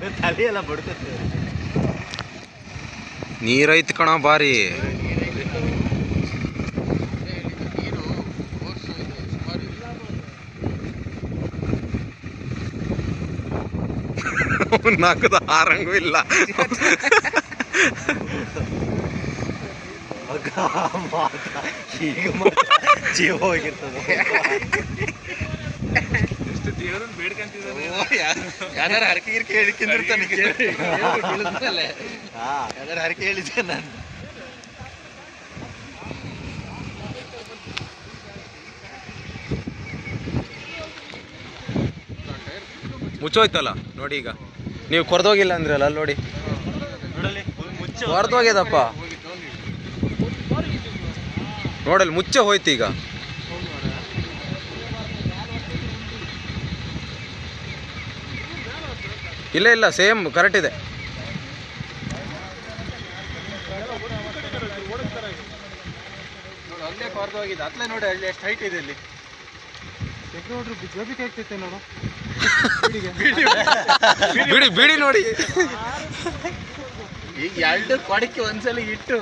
ತಲೆ ಎಲ್ಲ ಬಡ್ಕತ್ತೆ ನೀರೈತ್ ಕಣ ಬಾರಿ. ನಾಕದ ಆರಂಗೂ ಇಲ್ಲ. ಈಗ ಜೀವ ಹೋಗಿರ್ತದೆ. ಯಾರು ಹರಕೆ ಗಿರ್ಕೆ ಹೇಳಿಕೊಂಡಿರ್ತಾನೆ ಹಾ ಯಾರು ಹರಕೆ ಹೇಳಿದ್ದೆ ನಾನು? ಮುಚ್ಚೋಯ್ತಲ್ಲ ನೋಡಿ ಈಗ. ನೀವು ಕೊರ್ದೋಗಿಲ್ಲ ಅಂದ್ರಲ್ಲ ಅಲ್ಲಿ ನೋಡಿ. ಹೊರದೋಗ್ಯದಪ್ಪ ನೋಡಲ್ಲಿ ಮುಚ್ಚೆ ಹೋಯ್ತು ಈಗ. ಇಲ್ಲ ಇಲ್ಲ ಸೇಮ್ ಕರೆಕ್ಟ್ ಇದೆ. ನೋಡು ಅಲ್ಲೇ ಕೊರ್ದು ಹೋಗಿದೆ. ಅತ್ಲೇ ನೋಡಿ ಅಲ್ಲಿ ಎಷ್ಟು ಹೈಟ್ ಇದೆ ಅಲ್ಲಿ ನೋಡು. ಬಿಡಿ ಬಿಡಿ ನೋಡಿ. ಈಗ ಎರಡು ಕೊಡಕ್ಕೆ ಒಂದ್ಸಲ ಇಟ್ಟು.